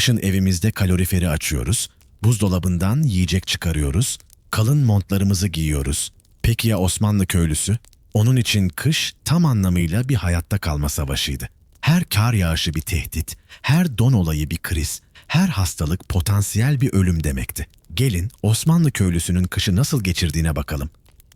Kışın evimizde kaloriferi açıyoruz, buzdolabından yiyecek çıkarıyoruz, kalın montlarımızı giyiyoruz. Peki ya Osmanlı köylüsü? Onun için kış tam anlamıyla bir hayatta kalma savaşıydı. Her kar yağışı bir tehdit, her don olayı bir kriz, her hastalık potansiyel bir ölüm demekti. Gelin Osmanlı köylüsünün kışı nasıl geçirdiğine bakalım.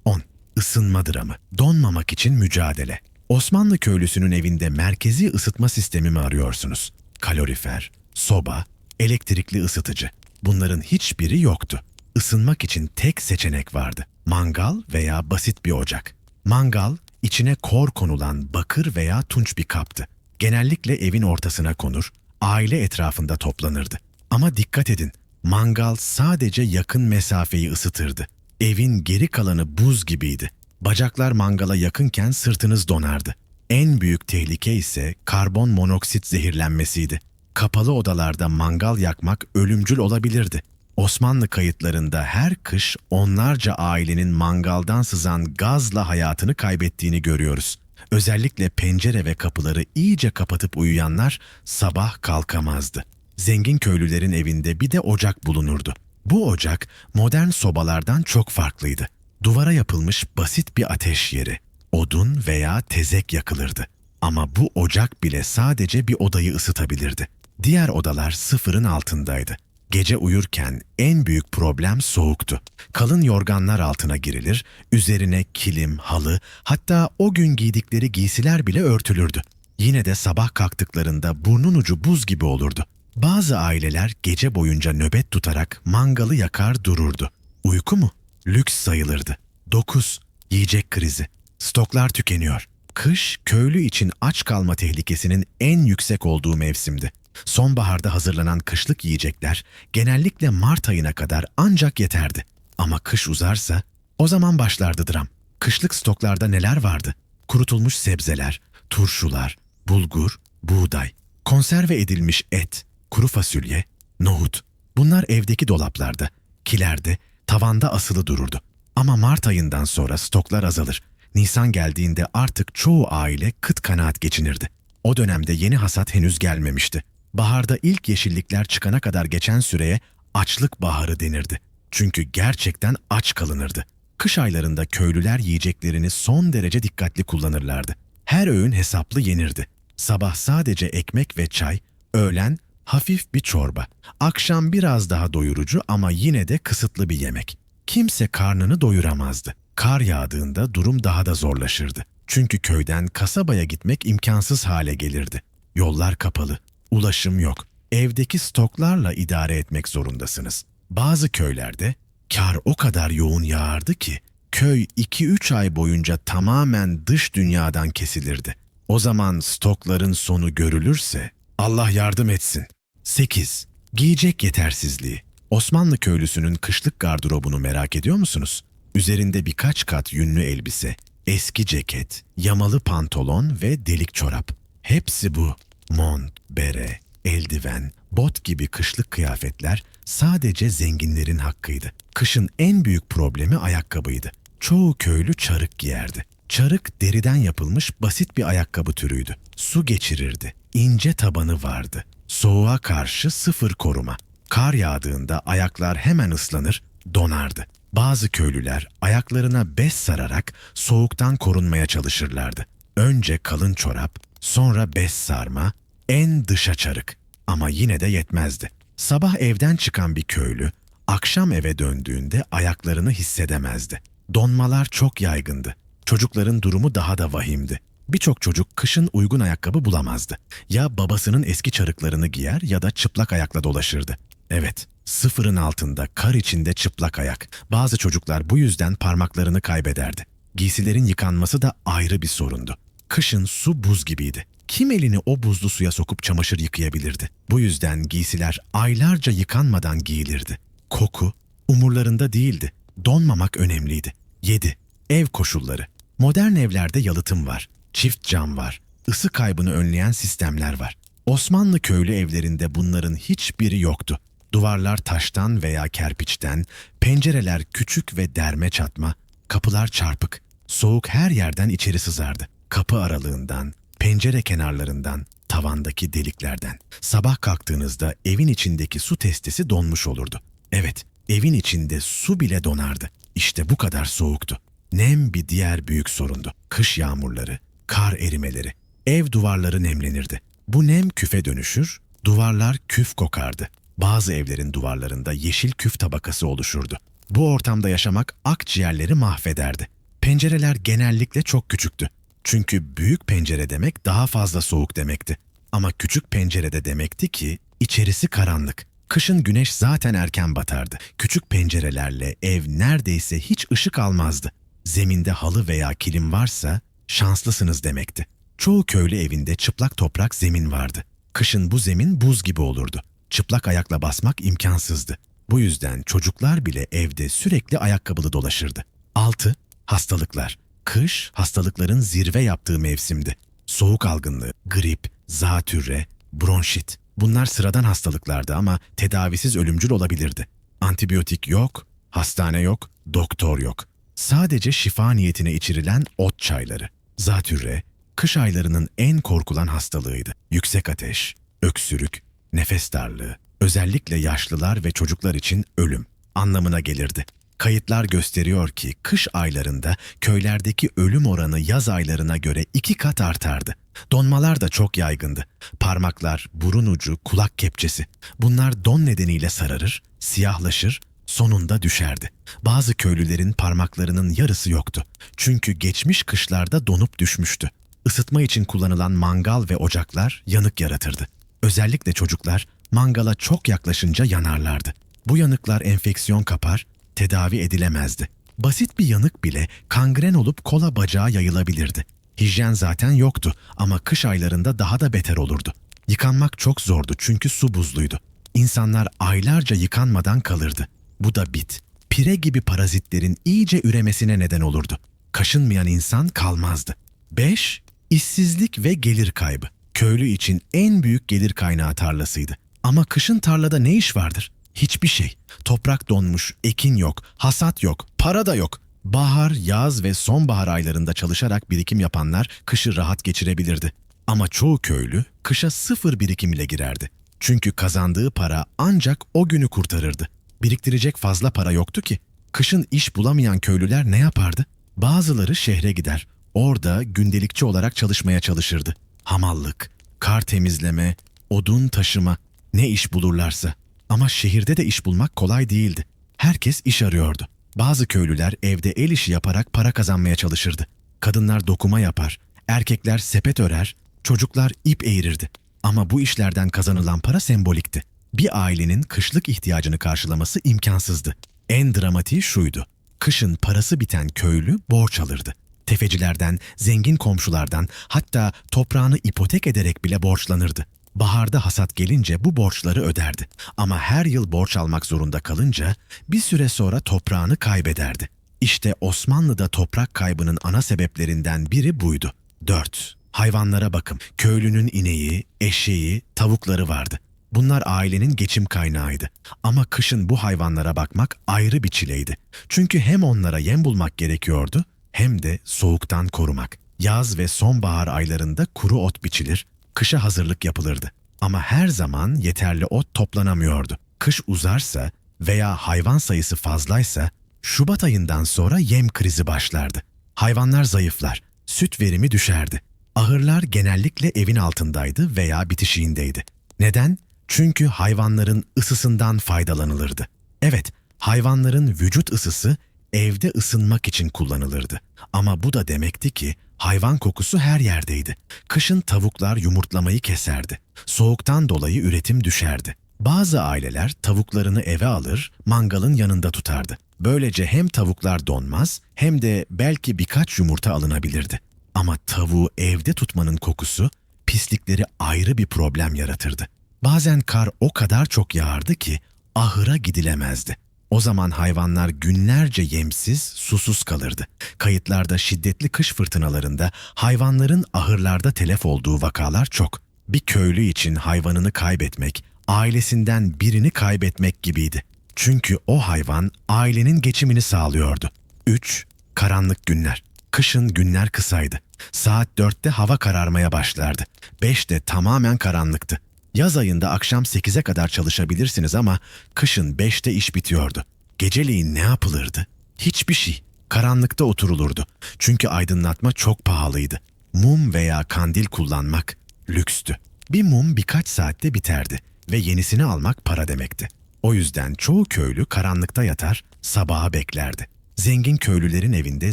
10. Isınma dramı. Donmamak için mücadele. Osmanlı köylüsünün evinde merkezi ısıtma sistemi mi arıyorsunuz? Kalorifer, soba, elektrikli ısıtıcı. Bunların hiçbiri yoktu. Isınmak için tek seçenek vardı. Mangal veya basit bir ocak. Mangal, içine kor konulan bakır veya tunç bir kaptı. Genellikle evin ortasına konur, aile etrafında toplanırdı. Ama dikkat edin, mangal sadece yakın mesafeyi ısıtırdı. Evin geri kalanı buz gibiydi. Bacaklar mangala yakınken sırtınız donardı. En büyük tehlike ise karbon monoksit zehirlenmesiydi. Kapalı odalarda mangal yakmak ölümcül olabilirdi. Osmanlı kayıtlarında her kış onlarca ailenin mangaldan sızan gazla hayatını kaybettiğini görüyoruz. Özellikle pencere ve kapıları iyice kapatıp uyuyanlar sabah kalkamazdı. Zengin köylülerin evinde bir de ocak bulunurdu. Bu ocak modern sobalardan çok farklıydı. Duvara yapılmış basit bir ateş yeri. Odun veya tezek yakılırdı. Ama bu ocak bile sadece bir odayı ısıtabilirdi. Diğer odalar sıfırın altındaydı. Gece uyurken en büyük problem soğuktu. Kalın yorganlar altına girilir, üzerine kilim, halı, hatta o gün giydikleri giysiler bile örtülürdü. Yine de sabah kalktıklarında burnun ucu buz gibi olurdu. Bazı aileler gece boyunca nöbet tutarak mangalı yakar dururdu. Uyku mu? Lüks sayılırdı. 9. Yiyecek krizi. Stoklar tükeniyor. Kış, köylü için aç kalma tehlikesinin en yüksek olduğu mevsimdi. Sonbaharda hazırlanan kışlık yiyecekler genellikle Mart ayına kadar ancak yeterdi. Ama kış uzarsa o zaman başlardı dram. Kışlık stoklarda neler vardı? Kurutulmuş sebzeler, turşular, bulgur, buğday, konserve edilmiş et, kuru fasulye, nohut. Bunlar evdeki dolaplarda, kilerde, tavanda asılı dururdu. Ama Mart ayından sonra stoklar azalır. Nisan geldiğinde artık çoğu aile kıt kanaat geçinirdi. O dönemde yeni hasat henüz gelmemişti. Baharda ilk yeşillikler çıkana kadar geçen süreye açlık baharı denirdi. Çünkü gerçekten aç kalınırdı. Kış aylarında köylüler yiyeceklerini son derece dikkatli kullanırlardı. Her öğün hesaplı yenirdi. Sabah sadece ekmek ve çay, öğlen hafif bir çorba, akşam biraz daha doyurucu ama yine de kısıtlı bir yemek. Kimse karnını doyuramazdı. Kar yağdığında durum daha da zorlaşırdı. Çünkü köyden kasabaya gitmek imkansız hale gelirdi. Yollar kapalı, ulaşım yok. Evdeki stoklarla idare etmek zorundasınız. Bazı köylerde kar o kadar yoğun yağardı ki köy 2-3 ay boyunca tamamen dış dünyadan kesilirdi. O zaman stokların sonu görülürse Allah yardım etsin. 8. Giyecek yetersizliği. Osmanlı köylüsünün kışlık gardırobunu merak ediyor musunuz? Üzerinde birkaç kat yünlü elbise, eski ceket, yamalı pantolon ve delik çorap. Hepsi bu. Mont, bere, eldiven, bot gibi kışlık kıyafetler sadece zenginlerin hakkıydı. Kışın en büyük problemi ayakkabıydı. Çoğu köylü çarık giyerdi. Çarık deriden yapılmış basit bir ayakkabı türüydü. Su geçirirdi. İnce tabanı vardı. Soğuğa karşı sıfır koruma. Kar yağdığında ayaklar hemen ıslanır, donardı. Bazı köylüler ayaklarına bez sararak soğuktan korunmaya çalışırlardı. Önce kalın çorap, sonra bez sarma, en dışa çarık. Ama yine de yetmezdi. Sabah evden çıkan bir köylü, akşam eve döndüğünde ayaklarını hissedemezdi. Donmalar çok yaygındı. Çocukların durumu daha da vahimdi. Birçok çocuk kışın uygun ayakkabı bulamazdı. Ya babasının eski çarıklarını giyer ya da çıplak ayakla dolaşırdı. Evet, sıfırın altında, kar içinde çıplak ayak. Bazı çocuklar bu yüzden parmaklarını kaybederdi. Giysilerin yıkanması da ayrı bir sorundu. Kışın su buz gibiydi. Kim elini o buzlu suya sokup çamaşır yıkayabilirdi? Bu yüzden giysiler aylarca yıkanmadan giyilirdi. Koku umurlarında değildi. Donmamak önemliydi. 7. Ev koşulları. Modern evlerde yalıtım var. Çift cam var. ısı kaybını önleyen sistemler var. Osmanlı köylü evlerinde bunların hiçbiri yoktu. Duvarlar taştan veya kerpiçten, pencereler küçük ve derme çatma, kapılar çarpık. Soğuk her yerden içeri sızardı. Kapı aralığından, pencere kenarlarından, Tavandaki deliklerden. Sabah kalktığınızda evin içindeki su testisi donmuş olurdu. Evet, evin içinde su bile donardı. İşte bu kadar soğuktu. Nem bir diğer büyük sorundu. Kış yağmurları, kar erimeleri. Ev duvarları nemlenirdi. Bu nem küfe dönüşür, duvarlar küf kokardı. Bazı evlerin duvarlarında yeşil küf tabakası oluşurdu. Bu ortamda yaşamak akciğerleri mahvederdi. Pencereler genellikle çok küçüktü. Çünkü büyük pencere demek daha fazla soğuk demekti. Ama küçük pencerede demekti ki içerisi karanlık. Kışın güneş zaten erken batardı. Küçük pencerelerle ev neredeyse hiç ışık almazdı. Zeminde halı veya kilim varsa şanslısınız demekti. Çoğu köylü evinde çıplak toprak zemin vardı. Kışın bu zemin buz gibi olurdu. Çıplak ayakla basmak imkansızdı. Bu yüzden çocuklar bile evde sürekli ayakkabılı dolaşırdı. 6. Hastalıklar. Kış hastalıkların zirve yaptığı mevsimdi. Soğuk algınlığı, grip, zatürre, bronşit. Bunlar sıradan hastalıklardı ama tedavisiz ölümcül olabilirdi. Antibiyotik yok, hastane yok, doktor yok. Sadece şifa niyetine içirilen ot çayları. Zatürre, kış aylarının en korkulan hastalığıydı. Yüksek ateş, öksürük, nefes darlığı, özellikle yaşlılar ve çocuklar için ölüm anlamına gelirdi. Kayıtlar gösteriyor ki kış aylarında köylerdeki ölüm oranı yaz aylarına göre iki kat artardı. Donmalar da çok yaygındı. Parmaklar, burun ucu, kulak kepçesi. Bunlar don nedeniyle sararır, siyahlaşır, sonunda düşerdi. Bazı köylülerin parmaklarının yarısı yoktu. Çünkü geçmiş kışlarda donup düşmüştü. Isıtma için kullanılan mangal ve ocaklar yanık yaratırdı. Özellikle çocuklar mangala çok yaklaşınca yanarlardı. Bu yanıklar enfeksiyon kapar, tedavi edilemezdi. Basit bir yanık bile kangren olup kola bacağa yayılabilirdi. Hijyen zaten yoktu ama kış aylarında daha da beter olurdu. Yıkanmak çok zordu çünkü su buzluydu. İnsanlar aylarca yıkanmadan kalırdı. Bu da bit, pire gibi parazitlerin iyice üremesine neden olurdu. Kaşınmayan insan kalmazdı. 5. İşsizlik ve gelir kaybı. Köylü için en büyük gelir kaynağı tarlasıydı. Ama kışın tarlada ne iş vardır? Hiçbir şey. Toprak donmuş, ekin yok, hasat yok, para da yok. Bahar, yaz ve sonbahar aylarında çalışarak birikim yapanlar kışı rahat geçirebilirdi. Ama çoğu köylü kışa sıfır birikim ile girerdi. Çünkü kazandığı para ancak o günü kurtarırdı. Biriktirecek fazla para yoktu ki. Kışın iş bulamayan köylüler ne yapardı? Bazıları şehre gider. Orada gündelikçi olarak çalışmaya çalışırdı. Hamallık, kar temizleme, odun taşıma, ne iş bulurlarsa. Ama şehirde de iş bulmak kolay değildi. Herkes iş arıyordu. Bazı köylüler evde el işi yaparak para kazanmaya çalışırdı. Kadınlar dokuma yapar, erkekler sepet örer, çocuklar ip eğirirdi. Ama bu işlerden kazanılan para sembolikti. Bir ailenin kışlık ihtiyacını karşılaması imkansızdı. En dramatiği şuydu. Kışın parası biten köylü borç alırdı. Tefecilerden, zengin komşulardan, hatta toprağını ipotek ederek bile borçlanırdı. Baharda hasat gelince bu borçları öderdi. Ama her yıl borç almak zorunda kalınca bir süre sonra toprağını kaybederdi. İşte Osmanlı'da toprak kaybının ana sebeplerinden biri buydu. 4. Hayvanlara bakım. Köylünün ineği, eşeği, tavukları vardı. Bunlar ailenin geçim kaynağıydı. Ama kışın bu hayvanlara bakmak ayrı bir çileydi. Çünkü hem onlara yem bulmak gerekiyordu hem de soğuktan korumak. Yaz ve sonbahar aylarında kuru ot biçilir, kışa hazırlık yapılırdı. Ama her zaman yeterli ot toplanamıyordu. Kış uzarsa veya hayvan sayısı fazlaysa Şubat ayından sonra yem krizi başlardı. Hayvanlar zayıflar, süt verimi düşerdi. Ahırlar genellikle evin altındaydı veya bitişiğindeydi. Neden? Çünkü hayvanların ısısından faydalanılırdı. Evet, hayvanların vücut ısısı evde ısınmak için kullanılırdı. Ama bu da demekti ki hayvan kokusu her yerdeydi. Kışın tavuklar yumurtlamayı keserdi. Soğuktan dolayı üretim düşerdi. Bazı aileler tavuklarını eve alır, mangalın yanında tutardı. Böylece hem tavuklar donmaz hem de belki birkaç yumurta alınabilirdi. Ama tavuğu evde tutmanın kokusu pislikleri ayrı bir problem yaratırdı. Bazen kar o kadar çok yağardı ki ahıra gidilemezdi. O zaman hayvanlar günlerce yemsiz, susuz kalırdı. Kayıtlarda şiddetli kış fırtınalarında hayvanların ahırlarda telef olduğu vakalar çok. Bir köylü için hayvanını kaybetmek, ailesinden birini kaybetmek gibiydi. Çünkü o hayvan ailenin geçimini sağlıyordu. 3. Karanlık günler. Kışın günler kısaydı. Saat 4'te hava kararmaya başlardı. 5'te tamamen karanlıktı. Yaz ayında akşam 8'e kadar çalışabilirsiniz ama kışın 5'te iş bitiyordu. Geceleyin ne yapılırdı? Hiçbir şey. Karanlıkta oturulurdu. Çünkü aydınlatma çok pahalıydı. Mum veya kandil kullanmak lükstü. Bir mum birkaç saatte biterdi ve yenisini almak para demekti. O yüzden çoğu köylü karanlıkta yatar, sabaha beklerdi. Zengin köylülerin evinde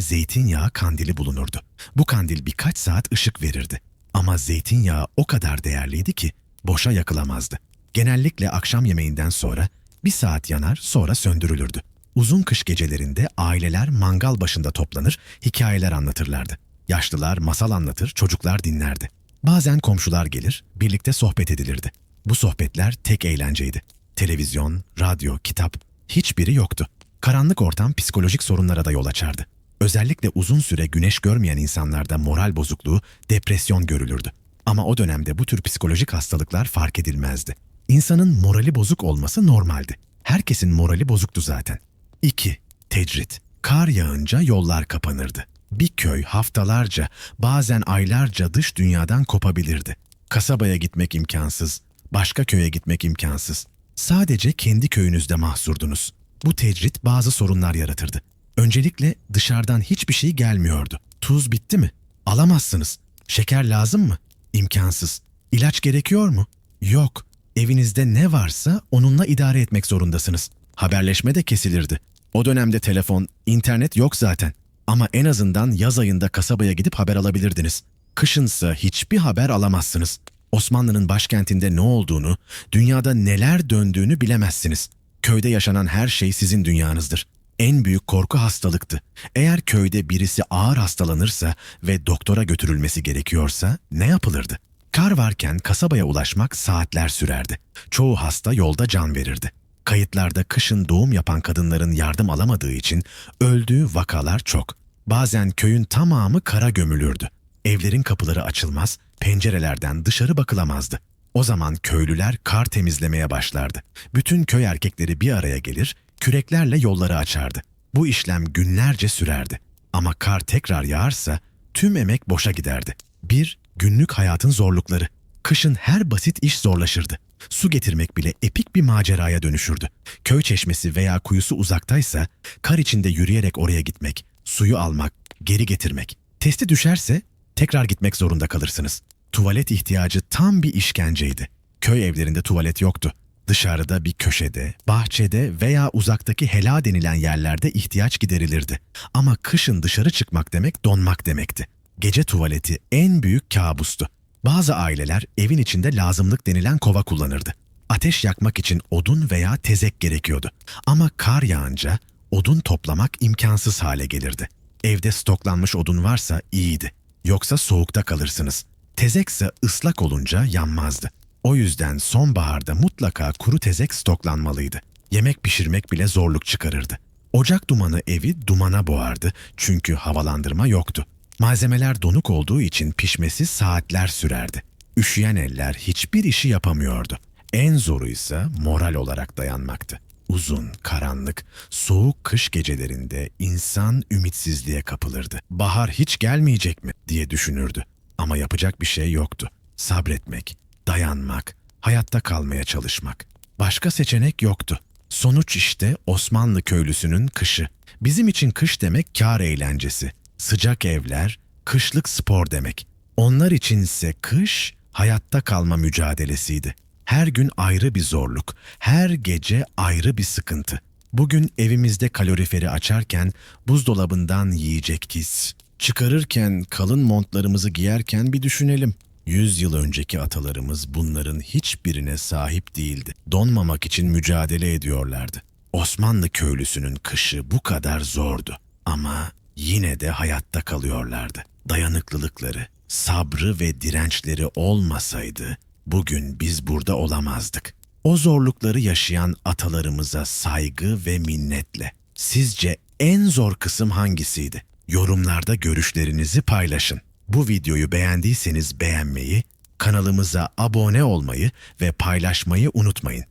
zeytinyağı kandili bulunurdu. Bu kandil birkaç saat ışık verirdi. Ama zeytinyağı o kadar değerliydi ki boşa yakılamazdı. Genellikle akşam yemeğinden sonra bir saat yanar sonra söndürülürdü. Uzun kış gecelerinde aileler mangal başında toplanır, hikayeler anlatırlardı. Yaşlılar masal anlatır, çocuklar dinlerdi. Bazen komşular gelir, birlikte sohbet edilirdi. Bu sohbetler tek eğlenceydi. Televizyon, radyo, kitap hiçbiri yoktu. Karanlık ortam psikolojik sorunlara da yol açardı. Özellikle uzun süre güneş görmeyen insanlarda moral bozukluğu, depresyon görülürdü. Ama o dönemde bu tür psikolojik hastalıklar fark edilmezdi. İnsanın morali bozuk olması normaldi. Herkesin morali bozuktu zaten. 2. Tecrit. Kar yağınca yollar kapanırdı. Bir köy haftalarca, bazen aylarca dış dünyadan kopabilirdi. Kasabaya gitmek imkansız, başka köye gitmek imkansız. Sadece kendi köyünüzde mahsurdunuz. Bu tecrit bazı sorunlar yaratırdı. Öncelikle dışarıdan hiçbir şey gelmiyordu. Tuz bitti mi? Alamazsınız. Şeker lazım mı? İmkansız. İlaç gerekiyor mu? Yok. Evinizde ne varsa onunla idare etmek zorundasınız. Haberleşme de kesilirdi. O dönemde telefon, internet yok zaten. Ama en azından yaz ayında kasabaya gidip haber alabilirdiniz. Kışınsa hiçbir haber alamazsınız. Osmanlı'nın başkentinde ne olduğunu, dünyada neler döndüğünü bilemezsiniz. Köyde yaşanan her şey sizin dünyanızdır. En büyük korku hastalıktı. Eğer köyde birisi ağır hastalanırsa ve doktora götürülmesi gerekiyorsa ne yapılırdı? Kar varken kasabaya ulaşmak saatler sürerdi. Çoğu hasta yolda can verirdi. Kayıtlarda kışın doğum yapan kadınların yardım alamadığı için öldüğü vakalar çok. Bazen köyün tamamı kara gömülürdü. Evlerin kapıları açılmaz, pencerelerden dışarı bakılamazdı. O zaman köylüler kar temizlemeye başlardı. Bütün köy erkekleri bir araya gelir, küreklerle yolları açardı. Bu işlem günlerce sürerdi. Ama kar tekrar yağarsa tüm emek boşa giderdi. Bir, günlük hayatın zorlukları. Kışın her basit iş zorlaşırdı. Su getirmek bile epik bir maceraya dönüşürdü. Köy çeşmesi veya kuyusu uzaktaysa kar içinde yürüyerek oraya gitmek, suyu almak, geri getirmek. Testi düşerse tekrar gitmek zorunda kalırsınız. Tuvalet ihtiyacı tam bir işkenceydi. Köy evlerinde tuvalet yoktu. Dışarıda bir köşede, bahçede veya uzaktaki hela denilen yerlerde ihtiyaç giderilirdi. Ama kışın dışarı çıkmak demek donmak demekti. Gece tuvaleti en büyük kabustu. Bazı aileler evin içinde lazımlık denilen kova kullanırdı. Ateş yakmak için odun veya tezek gerekiyordu. Ama kar yağınca odun toplamak imkansız hale gelirdi. Evde stoklanmış odun varsa iyiydi. Yoksa soğukta kalırsınız. Tezekse ıslak olunca yanmazdı. O yüzden sonbaharda mutlaka kuru tezek stoklanmalıydı. Yemek pişirmek bile zorluk çıkarırdı. Ocak dumanı evi dumana boğardı çünkü havalandırma yoktu. Malzemeler donuk olduğu için pişmesi saatler sürerdi. Üşüyen eller hiçbir işi yapamıyordu. En zoru ise moral olarak dayanmaktı. Uzun, karanlık, soğuk kış gecelerinde insan ümitsizliğe kapılırdı. Bahar hiç gelmeyecek mi diye düşünürdü. Ama yapacak bir şey yoktu. Sabretmek, dayanmak, hayatta kalmaya çalışmak. Başka seçenek yoktu. Sonuç işte Osmanlı köylüsünün kışı. Bizim için kış demek kar eğlencesi. Sıcak evler, kışlık spor demek. Onlar içinse kış hayatta kalma mücadelesiydi. Her gün ayrı bir zorluk, her gece ayrı bir sıkıntı. Bugün evimizde kaloriferi açarken buzdolabından yiyecek kis. Çıkarırken kalın montlarımızı giyerken bir düşünelim. Yüz yıl önceki atalarımız bunların hiçbirine sahip değildi. Donmamak için mücadele ediyorlardı. Osmanlı köylüsünün kışı bu kadar zordu. Ama yine de hayatta kalıyorlardı. Dayanıklılıkları, sabrı ve dirençleri olmasaydı bugün biz burada olamazdık. O zorlukları yaşayan atalarımıza saygı ve minnetle. Sizce en zor kısım hangisiydi? Yorumlarda görüşlerinizi paylaşın. Bu videoyu beğendiyseniz beğenmeyi, kanalımıza abone olmayı ve paylaşmayı unutmayın.